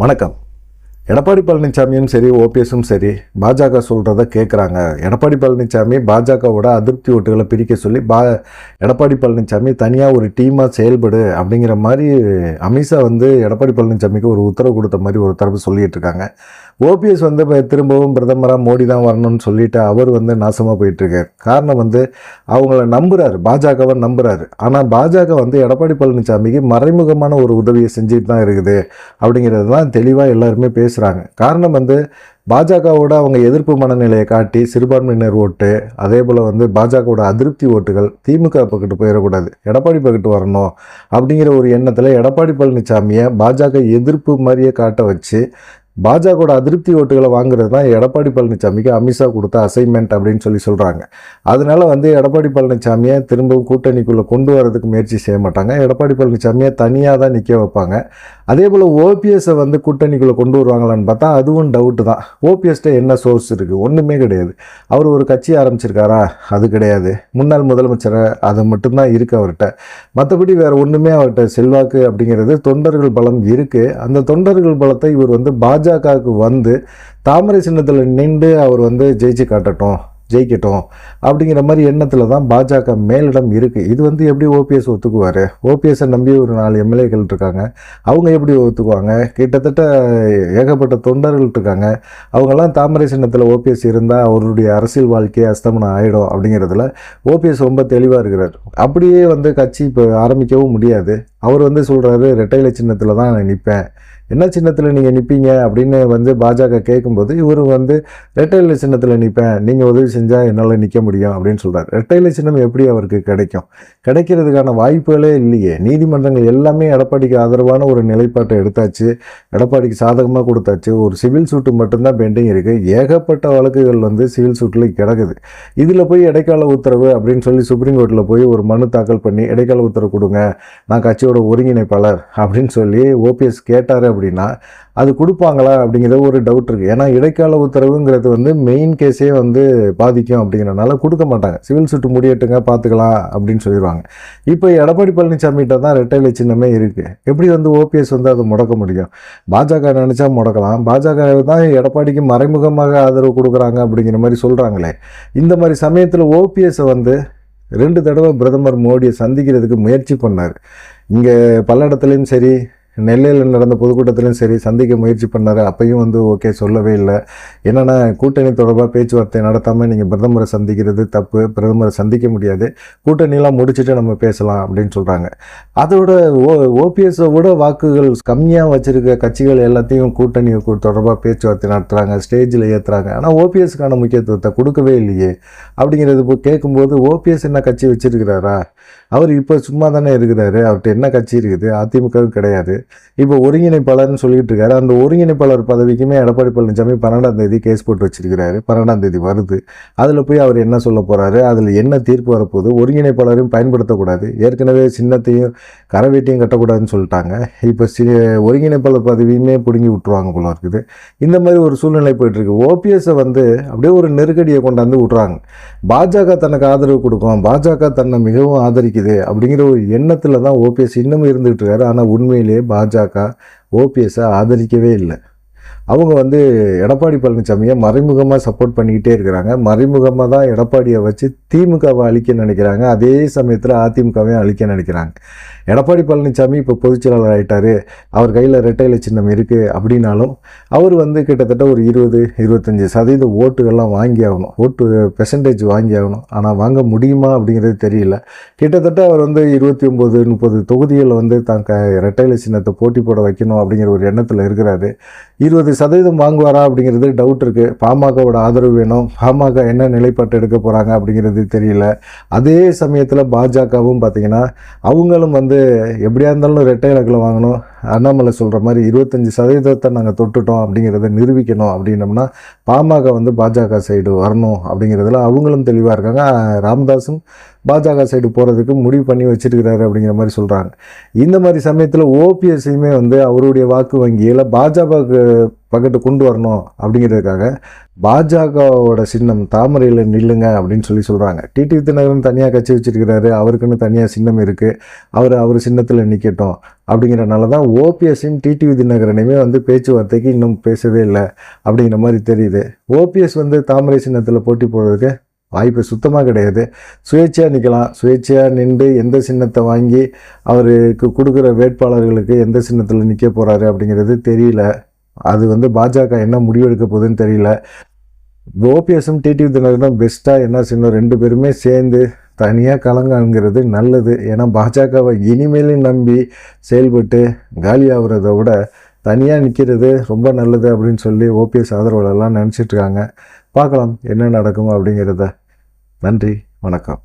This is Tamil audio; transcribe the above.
வணக்கம். எடப்பாடி பழனிசாமியும் சரி ஓபிஎஸும் சரி பாஜக சொல்கிறத கேட்குறாங்க எடப்பாடி பழனிசாமி பாஜகவோட அதிருப்தி ஓட்டுகளை பிரிக்க சொல்லி பா எடப்பாடி பழனிசாமி தனியாக ஒரு டீமாக செயல்படு அப்படிங்கிற மாதிரி அமித்ஷா வந்து எடப்பாடி பழனிசாமிக்கு ஒரு உத்தரவு கொடுத்த மாதிரி ஒரு தரப்பு சொல்லிகிட்டு இருக்காங்க. ஓபிஎஸ் வந்து இப்போ திரும்பவும் பிரதமராக மோடி தான் வரணும்னு சொல்லிட்டு அவர் வந்து நாசமாக போயிட்டுருக்கார் காரணம் வந்து அவங்கள நம்புகிறார் பாஜகவை நம்புகிறாரு ஆனால் பாஜக வந்து எடப்பாடி பழனிசாமிக்கு மறைமுகமான ஒரு உதவியை செஞ்சுட்டு தான் இருக்குது அப்படிங்கிறது தான் தெளிவாக எல்லாருமே பேசுகிறாங்க காரணம் வந்து பாஜகவோட அவங்க எதிர்ப்பு மனநிலையை காட்டி சிறுபான்மையினர் ஓட்டு அதே போல் வந்து பாஜகவோட அதிருப்தி ஓட்டுகள் திமுக பக்கத்து போயிடக்கூடாது எடப்பாடி பக்கத்து வரணும் அப்படிங்கிற ஒரு எண்ணத்தில் எடப்பாடி பழனிசாமியை பாஜக எதிர்ப்பு மாதிரியே காட்ட வச்சு பாஜகவோட அதிருப்தி ஓட்டுகளை வாங்குறது தான் எடப்பாடி பழனிசாமிக்கு அமித்ஷா கொடுத்த அசைன்மெண்ட் அப்படின்னு சொல்லி சொல்கிறாங்க அதனால வந்து எடப்பாடி பழனிசாமியை திரும்பவும் கூட்டணிக்குள்ளே கொண்டு வரதுக்கு முயற்சி செய்ய மாட்டாங்க. எடப்பாடி பழனிசாமியை தனியாக தான் நிற்க வைப்பாங்க. அதே போல் ஓபிஎஸ்ஸை வந்து கூட்டணிக்குள்ளே கொண்டு வருவாங்களான்னு பார்த்தா அதுவும் டவுட்டு தான். ஓபிஎஸ்ட்ட என்ன சோர்ஸ் இருக்குது ஒன்றுமே கிடையாது. அவர் ஒரு கட்சி ஆரம்பிச்சிருக்காரா? அது கிடையாது. முன்னாள் முதலமைச்சர் அது மட்டும்தான் இருக்குது அவர்கிட்ட. மற்றபடி வேறு ஒன்றுமே அவர்கிட்ட செல்வாக்கு அப்படிங்கிறது தொண்டர்கள் பலம் இருக்குது அந்த தொண்டர்கள் பலத்தை இவர் வந்து பாஜக பாஜகவுக்கு வந்து தாமரை சின்னத்தில் நின்று அவர் வந்து ஜெயிச்சு காட்டட்டும் ஜெயிக்கட்டும் அப்படிங்கிற மாதிரி எண்ணத்தில் தான் பாஜக மேலிடம் இருக்குது இது வந்து எப்படி ஓபிஎஸ் ஒத்துக்குவார்? ஓபிஎஸ்ஸை நம்பி ஒரு நாலு எம்எல்ஏக்கள் இருக்காங்க. அவங்க எப்படி ஒத்துக்குவாங்க? கிட்டத்தட்ட ஏகப்பட்ட தொண்டர்கள் இருக்காங்க. அவங்கெல்லாம் தாமரை சின்னத்தில் ஓபிஎஸ் இருந்தால் அவருடைய அரசியல் வாழ்க்கையை அஸ்தமனம் ஆகிடும் அப்படிங்கிறதுல ஓபிஎஸ் ரொம்ப தெளிவாக இருக்கிறார். அப்படியே வந்து கட்சி இப்போ ஆரம்பிக்கவும் முடியாது. அவர் வந்து சொல்கிறாரு ரெட்டையில சின்னத்தில் தான் நான் நிற்பேன் என்ன சின்னத்தில் நீங்கள் நிற்பீங்க அப்படின்னு வந்து பாஜக கேட்கும்போது இவர் வந்து ரெட்டையில சின்னத்தில் நிற்பேன் நீங்கள் உதவி செஞ்சால் என்னால் நிற்க முடியும் அப்படின்னு சொல்கிறார் ரெட்டையில சின்னம் எப்படி அவருக்கு கிடைக்கும்? கிடைக்கிறதுக்கான வாய்ப்புகளே இல்லையே. நீதிமன்றங்கள் எல்லாமே எடப்பாடிக்கு ஆதரவான ஒரு நிலைப்பாட்டை எடுத்தாச்சு. எடப்பாடிக்கு சாதகமாக கொடுத்தாச்சு. ஒரு சிவில் சூட்டு மட்டும்தான் பெண்டிங் இருக்குது ஏகப்பட்ட வழக்குகள் வந்து சிவில் சூட்டில் கிடக்குது. இதில் போய் இடைக்கால உத்தரவு அப்படின்னு சொல்லி சுப்ரீம் கோர்ட்டில் போய் ஒரு மனு தாக்கல் பண்ணி இடைக்கால உத்தரவு கொடுங்க நான் கட்சியோட ஒருங்கிணைப்பாளர் அப்படின்னு சொல்லி ஓபிஎஸ் கேட்டார் அப்படின்னா அது கொடுப்பாங்களா அப்படிங்கிறது ஒரு டவுட் இருக்குது ஏன்னா இடைக்கால உத்தரவுங்கிறது வந்து மெயின் கேஸே வந்து பாதிக்கும் அப்படிங்கிறனால கொடுக்க மாட்டாங்க. சிவில் சுட்டு முடியட்டுங்க பார்த்துக்கலாம் அப்படின்னு சொல்லிடுவாங்க இப்போ எடப்பாடி பழனிசாமிகிட்ட தான் ரெட்டைலை சின்னமே இருக்குது எப்படி வந்து ஓபிஎஸ் வந்து அதை முடக்க முடியும்? பாஜக நினச்சா முடக்கலாம். பாஜக தான் எடப்பாடிக்கு மறைமுகமாக ஆதரவு கொடுக்குறாங்க அப்படிங்கிற மாதிரி சொல்கிறாங்களே இந்த மாதிரி சமயத்தில் ஓபிஎஸ்ஸை வந்து ரெண்டு தடவை பிரதமர் மோடியை சந்திக்கிறதுக்கு முயற்சி பண்ணார். இங்கே பல்லடத்துலேயும் சரி நெல்லையில் நடந்த பொதுக்கூட்டத்திலையும் சரி சந்திக்க முயற்சி பண்ணார். அப்பையும் வந்து ஓகே சொல்லவே இல்லை. என்னென்னா கூட்டணி தொடர்பாக பேச்சுவார்த்தை நடத்தாமல் நீங்கள் பிரதமரை சந்திக்கிறது தப்பு. பிரதமரை சந்திக்க முடியாது. கூட்டணியெலாம் முடிச்சுட்டு நம்ம பேசலாம் அப்படின்னு சொல்கிறாங்க அதோட ஓ ஓபிஎஸை விட வாக்குகள் கம்மியாக வச்சுருக்க கட்சிகள் எல்லாத்தையும் கூட்டணி தொடர்பாக பேச்சுவார்த்தை நடத்துகிறாங்க ஸ்டேஜில் ஏற்றுறாங்க ஆனால் ஓபிஎஸ்க்கான முக்கியத்துவத்தை கொடுக்கவே இல்லையே. அப்படிங்கிறது இப்போ கேட்கும்போது ஓபிஎஸ் என்ன கட்சி வச்சுருக்கிறாரா? அவர் இப்போ சும்மா தானே இருக்கிறாரு. அவர்கிட்ட என்ன கட்சி இருக்குது? அதிமுகவும் கிடையாது. இப்போ ஒருங்கிணைப்பாளர்னு சொல்லிட்டு இருக்காரு அந்த ஒருங்கிணைப்பாளர் பதவிக்குமே எடப்பாடி பழனிசாமி பன்னெண்டாம் தேதி கேஸ் போட்டு வச்சிருக்கிறாரு. பன்னெண்டாம் தேதி வருது. அதில் போய் அவர் என்ன சொல்ல போகிறாரு அதில் என்ன தீர்ப்பு வரப்போகுது? ஒருங்கிணைப்பாளரையும் பயன்படுத்தக்கூடாது. ஏற்கனவே சின்னத்தையும் கரவேட்டையும் கட்டக்கூடாதுன்னு சொல்லிட்டாங்க. இப்போ சி ஒருங்கிணைப்பாளர் பதவியுமே பிடுங்கி விட்டுருவாங்க போல இருக்குது. இந்த மாதிரி ஒரு சூழ்நிலை போயிட்டுருக்கு. ஓபிஎஸ்ஸை வந்து அப்படியே ஒரு நெருக்கடியை கொண்டாந்து விட்றாங்க பாஜக தனக்கு ஆதரவு கொடுக்கும். பாஜக தன்னை மிகவும் ஆதரிக்குது அப்படிங்கிற ஒரு எண்ணத்தில் தான் ஓபிஎஸ் இன்னமும் இருந்துகிட்டு இருக்காரு. ஆனால் உண்மையிலேயே பாஜக ஓபிஎஸை ஆதரிக்கவே இல்லை. அவங்க வந்து எடப்பாடி பழனிசாமியை மறைமுகமாக சப்போர்ட் பண்ணிக்கிட்டே இருக்கிறாங்க. மறைமுகமாக தான் எடப்பாடியை வச்சு திமுகவை அழிக்க நினைக்கிறாங்க. அதே சமயத்தில் அதிமுகவையும் அழிக்க நினைக்கிறாங்க. எடப்பாடி பழனிசாமி இப்போ பொதுச்செயலாளர் ஆகிட்டார் அவர் கையில் ரெட்டையில சின்னம் இருக்குது அப்படின்னாலும் அவர் வந்து கிட்டத்தட்ட ஒரு இருபது இருபத்தஞ்சி சதவீத ஓட்டுகள்லாம் வாங்கி ஆகணும். ஓட்டு பெர்சன்டேஜ் வாங்கி ஆகணும். ஆனால் வாங்க முடியுமா அப்படிங்கிறது தெரியல. கிட்டத்தட்ட அவர் வந்து இருபத்தி ஒம்பது முப்பது தொகுதிகளில் வந்து தான் க ரெட்டையில சின்னத்தை போட்டி போட வைக்கணும் அப்படிங்கிற ஒரு எண்ணத்தில் இருக்கிறாரு. இருபது சதவீதம் வாங்குவாரா அப்படிங்கிறது டவுட் இருக்குது பாமகவோட ஆதரவு வேணும். பாமக என்ன நிலைப்பாட்டு எடுக்க போகிறாங்க அப்படிங்கிறது தெரியல. அதே சமயத்தில் பாஜகவும் பார்த்தீங்கன்னா அவங்களும் வந்து எப்படியா இருந்தாலும் ரெட்டை இலக்கில் வாங்கணும். அண்ணாமலை சொல்கிற மாதிரி இருபத்தஞ்சி சதவீதத்தை நாங்கள் தொட்டுட்டோம் அப்படிங்கிறத நிரூபிக்கணும் அப்படின்னோம்னா பாமக வந்து பாஜக சைடு வரணும் அப்படிங்கிறதுல அவங்களும் தெளிவாக இருக்காங்க. ராமதாஸும் பாஜக சைடு போகிறதுக்கு முடிவு பண்ணி வச்சிருக்கிறாரு அப்படிங்கிற மாதிரி சொல்கிறாங்க இந்த மாதிரி சமயத்தில் ஓபிஎஸ்ஸையுமே வந்து அவருடைய வாக்கு வங்கியில் பாஜக பக்கத்து கொண்டு வரணும் அப்படிங்கிறதுக்காக பாஜகவோட சின்னம் தாமரையில் நில்லுங்க அப்படின்னு சொல்லி சொல்கிறாங்க டிடிவி தினகரன் தனியாக கட்சி வச்சிருக்கிறாரு அவருக்குன்னு தனியாக சின்னம் இருக்குது அவர் அவர் சின்னத்தில் நிற்கட்டும் அப்படிங்கிறனால தான் ஓபிஎஸ்ஸையும் டிடிவி தினகரனையுமே வந்து பேச்சுவார்த்தைக்கு இன்னும் பேசவே இல்லை அப்படிங்கிற மாதிரி தெரியுது. ஓபிஎஸ் வந்து தாமரை சின்னத்தில் போட்டி போடுறதுக்கு வாய்ப்பு சுத்தமாக கிடையாது. சுயேட்சையாக நிற்கலாம் சுயேட்சையாக நின்று எந்த சின்னத்தை வாங்கி அவருக்கு கொடுக்குற வேட்பாளர்களுக்கு எந்த சின்னத்தில் நிற்க போகிறாரு அப்படிங்கிறது தெரியல. அது வந்து பாஜக என்ன முடிவெடுக்க போகுதுன்னு தெரியல. ஓபிஎஸும் டிடிவி தினகரனும் பெஸ்ட்டாக என்ன செய்யணும்? ரெண்டு பேருமே சேர்ந்து தனியாக கலங்காங்கிறது நல்லது. ஏன்னா பாஜகவை இனிமேலும் நம்பி செயல்பட்டு காலியாகிறத விட தனியாக நிற்கிறது ரொம்ப நல்லது அப்படின்னு சொல்லி ஓபிஎஸ் ஆதரவாளர்லாம் நினச்சிட்ருக்காங்க பார்க்கலாம் என்ன நடக்கும் அப்படிங்கிறத. நன்றி வணக்கம்.